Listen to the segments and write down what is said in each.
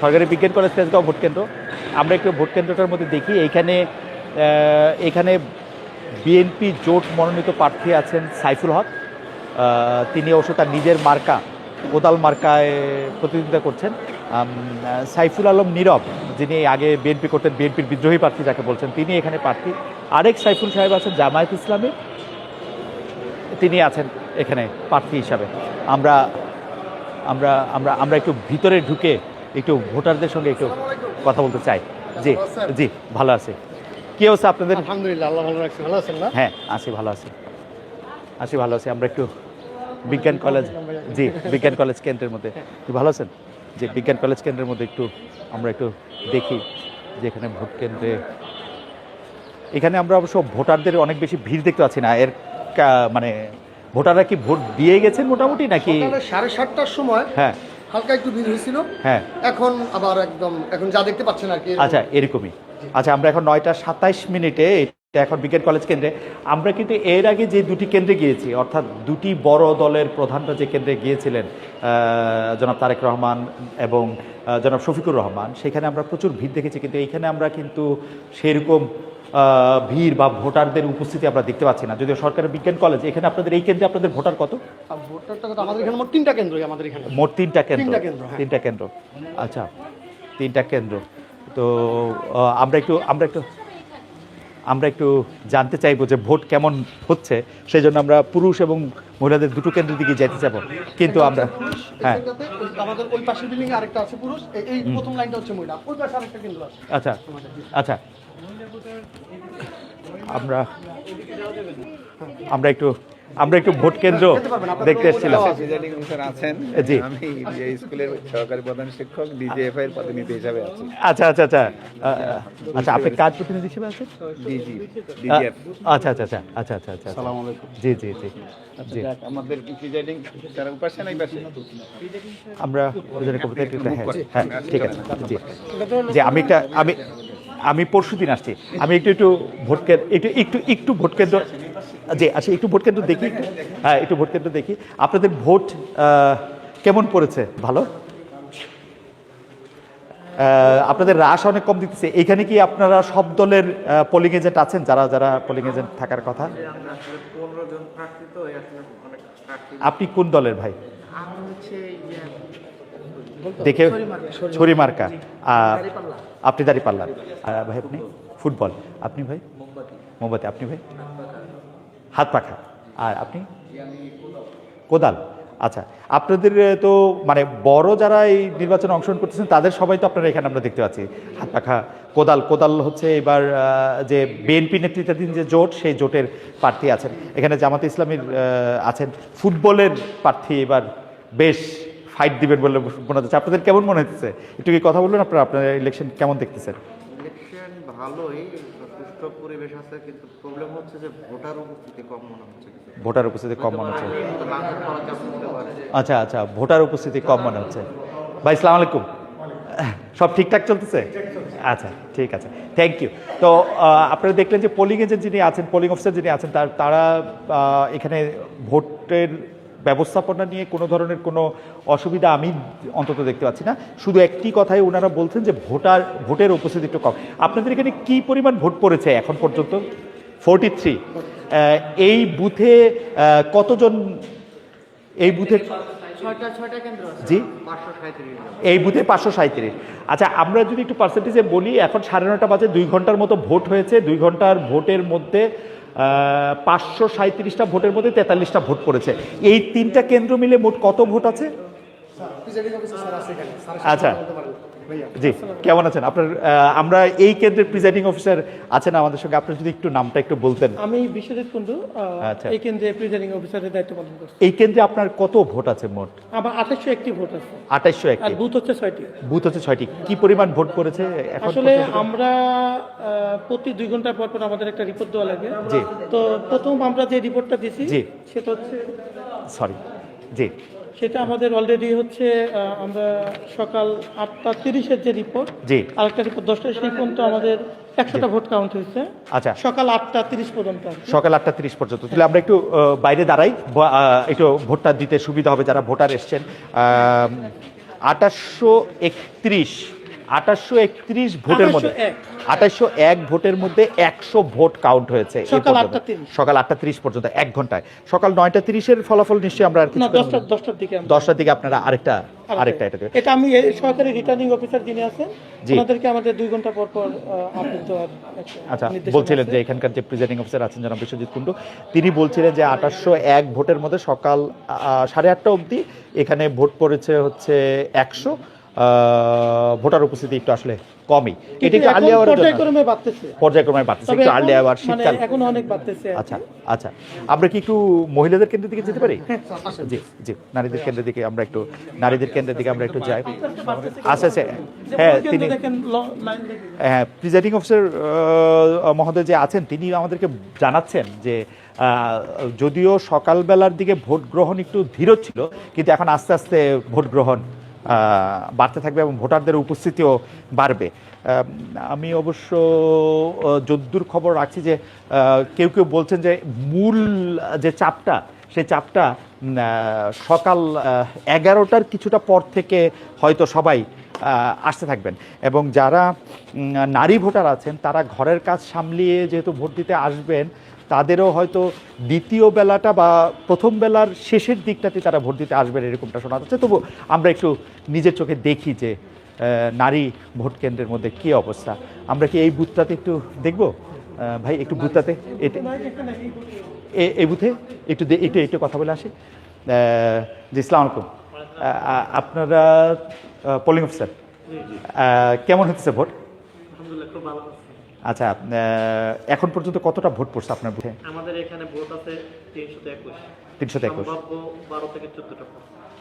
সরকারি বিজ্ঞান college Tejgaon vote কেন্দ্র। আমরা একটু ভোট কেন্দ্রটার মধ্যে দেখি এইখানে এখানে বিএনপি জোট মনোনীত প্রার্থী আছেন সাইফুল হক। তিনি অবশ্য তার নিজের মার্কা, কোদাল মার্কায় প্রতিদ্বন্দ্বিতা করছেন। সাইফুল আলম নীরব, যিনি আগে বিএনপি করতেন, বিএনপির বিদ্রোহী প্রার্থী যাকে বলছেন, তিনি এখানে প্রার্থী। আরেক সাইফুল সাহেব আছেন, জামায়াত ইসলামী। তিনি আছেন এখানে প্রার্থী হিসাবে। আমরা আমরা আমরা আমরা একটু ভিতরে ঢুকে একটু ভোটারদের সঙ্গে একটু কথা বলতে চাই। জি জি ভালো আছে। কি অবস্থা আপনাদের? আলহামদুলিল্লাহ আল্লাহ ভালো রাখছে। ভালো আছেন না? হ্যাঁ আছি ভালো আছি। আছি ভালো আছি। আমরা একটু বিজ্ঞান কলেজ জি বিজ্ঞান কলেজ কেন্দ্রের মধ্যে। কি ভালো আছেন? যে বিজ্ঞান কলেজ কেন্দ্রের মধ্যে একটু আমরা একটু দেখি যে এখানে ভোট কেন্দ্রে এখানে আমরা অবশ্য ভোটারদের অনেক বেশি ভিড় দেখতে পাচ্ছি না। এর মানে ভোটাররা কি ভোট দিয়ে গেছেন মোটামুটি নাকি? সাড়ে সাতটার সময় হ্যাঁ। হালকা একটু ভিড় হয়েছিল। হ্যাঁ। এখন আবার একদম এখন যা দেখতে পাচ্ছেন আর কি। আচ্ছা এরকমই। আচ্ছা আমরা এখন নয়টা সাতাইশ মিনিটে এখন বিজ্ঞান কলেজ কেন্দ্রে। আমরা কিন্তু এর আগে যে দুটি কেন্দ্রে গিয়েছি অর্থাৎ দুটি বড় দলের প্রধানরা যে কেন্দ্রে গিয়েছিলেন জনাব তারেক রহমান এবং জনাব শফিকুর রহমান সেখানে আমরা প্রচুর ভিড় দেখেছি। কিন্তু এইখানে আমরা কিন্তু সেরকম ভিড় বা ভোটারদের উপস্থিতি আমরা দেখতে পাচ্ছি না। যদিও সরকারের বিজ্ঞান কলেজ এখানে আপনাদের এই কেন্দ্রে আপনাদের ভোটার কত? আমাদের এখানে মোট তিনটা কেন্দ্রই আমাদের এখানে। মোট তিনটা কেন্দ্র। তিনটা কেন্দ্র, হ্যাঁ। তিনটা কেন্দ্র। আচ্ছা তিনটা কেন্দ্র। তো আমরা একটু আমরা একটু আমরা একটু জানতে চাইব যে ভোট কেমন হচ্ছে সেই জন্য আমরা পুরুষ এবং মহিলাদের দুটো কেন্দ্রের দিকে যেতে চাবো কিন্তু আমরা হ্যাঁ। আমাদের ওই পাশের বিল্ডিং আরেকটা আছে পুরুষ এই- এই প্রথম লাইনটা হচ্ছে মহিলা ওই পাশে আরেকটা কেন্দ্র আছে। আচ্ছা আচ্ছা। আমরা আমরা একটু আমরা একটু ভোট কেন্দ্র দেখতে এসেছিলাম। জি। আমি স্কুলের সহকারী প্রধান শিক্ষক ডিজিএফআই এর প্রতিনিধি হিসাবে আছি। আচ্ছা আচ্ছা আচ্ছা। আচ্ছা আপনি কার প্রতিনিধি হিসেবে আছেন? DG DGF. আচ্ছা আচ্ছা আচ্ছা আচ্ছা আচ্ছা আচ্ছা। আসসালামু আলাইকুম। জি জি জি জি। আমাদের প্রিজাইডিং স্যার উপাসে নাই পাশে আমরা দুজনে কবিতা একটু হ্যাঁ হ্যাঁ ঠিক আছে জি। জি আমি একটা আমি আমি পরশু দিন আসছি। আমি একটু একটু ভোট কেন্দ্র একটু একটু একটু ভোট কেন্দ্র জি আচ্ছা একটু ভোট কেন্দ্র দেখি। হ্যাঁ একটু ভোট কেন্দ্র দেখি। আপনাদের ভোট কেমন পড়েছে? ভালো? আপনাদের রাশ অনেক কম দিতেছে। এখানে কি আপনারা সব দলের পোলিং এজেন্ট আছেন? যারা যারা পোলিং এজেন্ট থাকার কথা? আপনি কোন দলের ভাই? দেখে ছড়ি মার্কা আপনি দাঁড়িয়ে আর ভাই আপনি? ফুটবল। আপনি ভাই? মোমবাতি। আপনি ভাই? হাত পাখা। আর আপনি? কোদাল। আচ্ছা আপনাদের তো মানে বড় যারা এই নির্বাচনে অংশগ্রহণ করতেছেন, তাদের সবাই তো আপনারা এখানে আমরা দেখতে পাচ্ছি। হাত পাখা, কোদাল কোদাল হচ্ছে এবার যে বিএনপি নেতৃত্বাধীন যে জোট, সেই জোটের প্রার্থী আছেন। এখানে জামাতে ইসলামীর আছেন। ফুটবলের প্রার্থী এবার বেশ ফাইট দিবেন বলে মনে হচ্ছে। আপনাদের কেমন মনে হচ্ছে? একটু কি কথা বলবেন? আপনারা, আপনার ইলেকশন কেমন দেখতেছেন? ইলেকশন ভালোই। পরিবেশ আছে কিন্তু প্রবলেম হচ্ছে যে ভোটার উপস্থিতি কম মনে হচ্ছে ভোটার উপস্থিতি কম মনে হচ্ছে। আচ্ছা আচ্ছা ভোটার উপস্থিতি কম মনে হচ্ছে। ভাই সালাম আলাইকুম। সব ঠিকঠাক চলতেছে? আচ্ছা ঠিক আছে। থ্যাংক ইউ তো আপনারা দেখলেন যে পোলিং এজেন্ট যিনি আছেন পোলিং অফিসার যিনি আছেন তার তারা এখানে ভোটের ব্যবস্থাপনা নিয়ে কোনো ধরনের কোনো অসুবিধা আমি অন্তত দেখতে পাচ্ছি না। শুধু একটি কথাই ওনারা বলছেন যে ভোটার ভোটের উপস্থিতি একটু কম। আপনাদের এখানে কি পরিমাণ ভোট পড়েছে এখন পর্যন্ত? ফোরটি থ্রি এই বুথে কতজন এই বুথে জি? এই বুথে পাঁচশো সাঁত্রিশ আচ্ছা আমরা যদি একটু পার্সেন্টেজে বলি এখন সাড়ে নটা বাজে দুই ঘণ্টার মতো ভোট হয়েছে। দুই ঘণ্টার ভোটের মধ্যে পাঁচশো সাঁত্রিশটা ভোটের মধ্যে তেতাল্লিশটা ভোট পড়েছে। এই তিনটা কেন্দ্র মিলে মোট কত ভোট আছে? আচ্ছা। জি কেমন আছেন? আপনার আমরা এই কেন্দ্রের প্রিজাইডিং অফিসার আছেন আমাদের সঙ্গে আপনি যদি একটু নামটা একটু বলতেন। আমি বিশ্বজিৎ কুন্ডু আচ্ছা। এই কেন্দ্রে প্রিজাইডিং অফিসারের দায়িত্ব পালন করছি। এই কেন্দ্রে আপনার কত ভোট আছে মোট? আমার আঠাশশো একটি ভোট আছে। আঠাইশশো একটি। বুথ হচ্ছে ছয়টি। বুথ হচ্ছে ছয়টি। কি পরিমাণ ভোট এখন আসলে আমরা প্রতি দুই ঘণ্টা পর পর আমাদের একটা রিপোর্ট দেওয়া লাগে। তো প্রথম আমরা যে রিপোর্টটা দিছি। সেটা হচ্ছে সরি জি। সেটা আমাদের অলরেডি হচ্ছে আমরা সকাল আটটা তিরিশের যে রিপোর্ট জি। আরেকটা রিপোর্ট দশটা সেই পর্যন্ত আমাদের একশোটা ভোট কাউন্ট হয়েছে। আচ্ছা। সকাল আটটা তিরিশ পর্যন্ত সকাল আটটা তিরিশ পর্যন্ত। তাহলে আমরা একটু বাইরে দাঁড়াই একটু ভোটটা দিতে সুবিধা হবে যারা ভোটার এসছেন। আঠাশশো একত্রিশ আঠাশশো একত্রিশ ভোটের মধ্যে 2801 আঠাশশো এক ভোটের মধ্যে একশো ভোট কাউন্ট হয়েছে সকাল পর্যন্ত। 8:30 সকাল আটটা তিরিশ পর্যন্ত এক ঘন্টায়। সকাল নয়টা তিরিশের ফলাফল নিশ্চয়ই আমরা আর দশটার দিকে দশটার দিকে আপনারা আরেকটা আরেকটা। এটা এটা আমি সহকারী রিটার্নিং অফিসার যিনি আছেন। ওনাদেরকে আমাদের দুই ঘণ্টা পর পর আপডেট দেওয়ার আচ্ছা বলছিলেন যে এখানকার যে প্রিজাইডিং অফিসার আছেন জনাব বিশ্বজিৎ কুণ্ডু তিনি বলছিলেন যে আঠাশশো এক ভোটের মধ্যে সকাল সাড়ে আটটা অবধি এখানে ভোট পড়েছে হচ্ছে একশো। ভোটার উপস্থিতি একটু আসলে কমই। এটি একটু আর্লি আওয়ারের জন্য পর্যায়ক্রমে বাড়তেছে। পর্যায়ক্রমে বাড়তেছে একটু আর্লি আওয়ার মানে শীতকাল। এখন অনেক বাড়তেছে আচ্ছা আচ্ছা। আমরা কি একটু মহিলাদের কেন্দ্রের দিকে যেতে পারি? জি জি নারীদের কেন্দ্রের দিকে আমরা একটু নারীদের কেন্দ্রের দিকে আমরা একটু যাই। আচ্ছা আচ্ছা হ্যাঁ তিনি। হ্যাঁ প্রিজাইডিং অফিসার মহোদয় যে আছেন তিনি আমাদেরকে জানাচ্ছেন যে যদিও সকালবেলার দিকে ভোট গ্রহণ একটু ধীর ছিল কিন্তু এখন আস্তে আস্তে ভোট গ্রহণ বাড়তে থাকবে এবং ভোটারদের উপস্থিতিও বাড়বে। আমি অবশ্য যদ্দূর খবর রাখছি যে কেউ কেউ বলছেন যে মূল যে চাপটা, সেই চাপটা সকাল এগারোটার কিছুটা পর থেকে হয়তো সবাই আসতে থাকবেন। এবং যারা নারী ভোটার আছেন, তারা ঘরের কাজ সামলিয়ে যেহেতু ভোট দিতে আসবেন তাদেরও হয়তো দ্বিতীয় বেলাটা বা প্রথম বেলার শেষের দিকটাতে তারা ভোট দিতে আসবেন এরকমটা শোনা যাচ্ছে। তবু আমরা একটু নিজের চোখে দেখি যে নারী ভোট কেন্দ্রের মধ্যে কী অবস্থা। আমরা কি এই বুথটাতে একটু দেখব? ভাই, একটু বুথটাতে এই বুথে? একটু একটু একটু কথা বলে আসি। জি ইসলাম আলাইকুম। আপনারা পোলিং অফিসার কেমন হচ্ছে ভোট? আচ্ছা এখন পর্যন্ত কতটা ভোট পড়ছে আপনার বুথে? আমাদের এখানে ভোট আছে তিনশো একুশ। তিনশো একুশ। বারো থেকে চোদ্দটা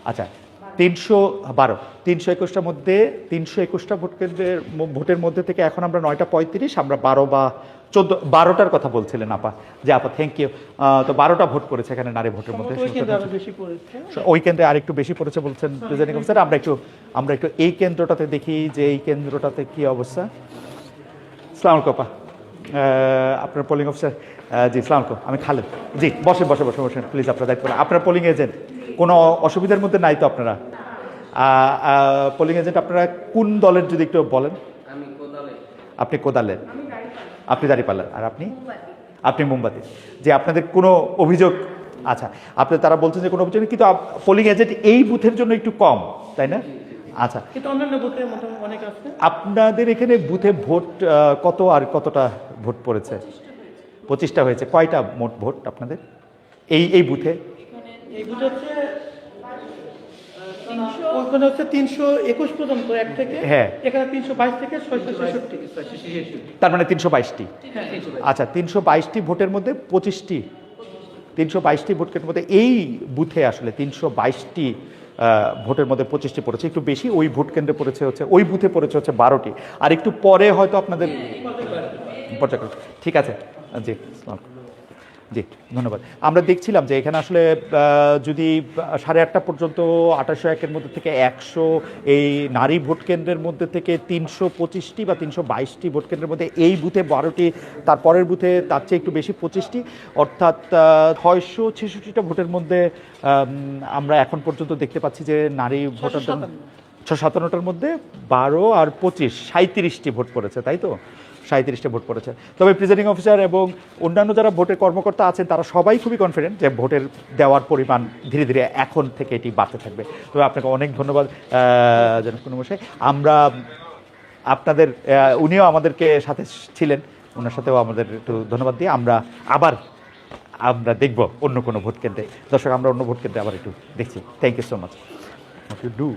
আচ্ছা তিনশো বারো তিনশো একুশটার মধ্যে তিনশো একুশটা ভোট কেন্দ্রের ভোটের মধ্যে থেকে এখন আমরা নয়টা পঁয়ত্রিশ আমরা বারো বা চোদ্দ বারোটার কথা বলছিলেন আপা যে আপা থ্যাংক ইউ তো বারোটা ভোট পড়েছে এখানে নারী ভোটের মধ্যে ওই কেন্দ্রে আরও আরেকটু বেশি পড়েছে বলছেন প্রেসিডেন্ট অফিসার আমরা একটু আমরা একটু এই কেন্দ্রটাতে দেখি যে এই কেন্দ্রটাতে কি অবস্থা? সালাম আপা। আপনার পোলিং অফিসার জি সালাম আমি খালেদ। জি বসে বসে বসে বসেন। প্লিজ আপনার দায়িত্ব আপনার পোলিং এজেন্ট কোনো অসুবিধার মধ্যে নাই তো আপনারা। পোলিং এজেন্ট আপনারা কোন দলের যদি একটু বলেন? আপনি কোদালের আপনি দাঁড়িপাল্লার আর আপনি? আপনি মোমবাতি। যে আপনাদের কোনো অভিযোগ আচ্ছা আপনি তারা বলছেন যে কোনো অভিযোগ নেই, কিন্তু পোলিং এজেন্ট এই বুথের জন্য একটু কম তাই না? আচ্ছা। কিন্তু অন্যান্য বুথে মোটামুটি অনেক আছে। আপনাদের এখানে বুথে ভোট কত আর কতটা ভোট পড়েছে? পঁচিশটা হয়েছে। কয়টা মোট ভোট আপনাদের? এই এই বুথে? এই বুথ হচ্ছে ওখানে হচ্ছে তিনশো একুশ পর্যন্ত এক থেকে। হ্যাঁ। এখানে তিনশো বাইশ থেকে ছয়শো ছেষট্টি। তার মানে তিনশো বাইশটি। আচ্ছা তিনশো বাইশটি ভোটের মধ্যে পঁচিশটি। তিনশো বাইশটি ভোটের মধ্যে এই বুথে আসলে তিনশো বাইশটি ভোটের মধ্যে পঁচিশটি পড়েছে। একটু বেশি ওই ভোট কেন্দ্রে পড়েছে হচ্ছে ওই বুথে পড়েছে হচ্ছে বারোটি। আর একটু পরে হয়তো আপনাদের ঠিক আছে জি। জি ধন্যবাদ। আমরা দেখছিলাম যে এখানে আসলে যদি সাড়ে আটটা পর্যন্ত আঠাশশো একের মধ্যে থেকে একশো এই নারী ভোট কেন্দ্রের মধ্যে থেকে তিনশো পঁচিশটি বা তিনশো বাইশটি ভোট কেন্দ্রের মধ্যে এই বুথে বারোটি তার পরের বুথে তার চেয়ে একটু বেশি পঁচিশটি অর্থাৎ ছয়শো ছেষট্টিটা ভোটের মধ্যে আমরা এখন পর্যন্ত দেখতে পাচ্ছি যে নারী ভোটার ছশো সাতান্নটার মধ্যে বারো আর পঁচিশ সাঁত্রিশটি ভোট পড়েছে তাই তো? সাঁত্রিশটা ভোট পড়েছে। তবে প্রিজাইডিং অফিসার এবং অন্যান্য যারা ভোটের কর্মকর্তা আছেন, তারা সবাই খুবই কনফিডেন্ট যে ভোটের দেওয়ার পরিমাণ ধীরে ধীরে এখন থেকে এটি বাড়তে থাকবে। তবে আপনাকে অনেক ধন্যবাদ জনক মশাই। আমরা আপনাদের উনিও আমাদেরকে সাথে ছিলেন ওনার সাথেও আমাদের একটু ধন্যবাদ দিয়ে আমরা আবার, আমরা দেখব অন্য কোনো ভোট কেন্দ্রে। দর্শক, আমরা অন্য ভোট কেন্দ্রে আবার একটু দেখছি। Thank you so much you do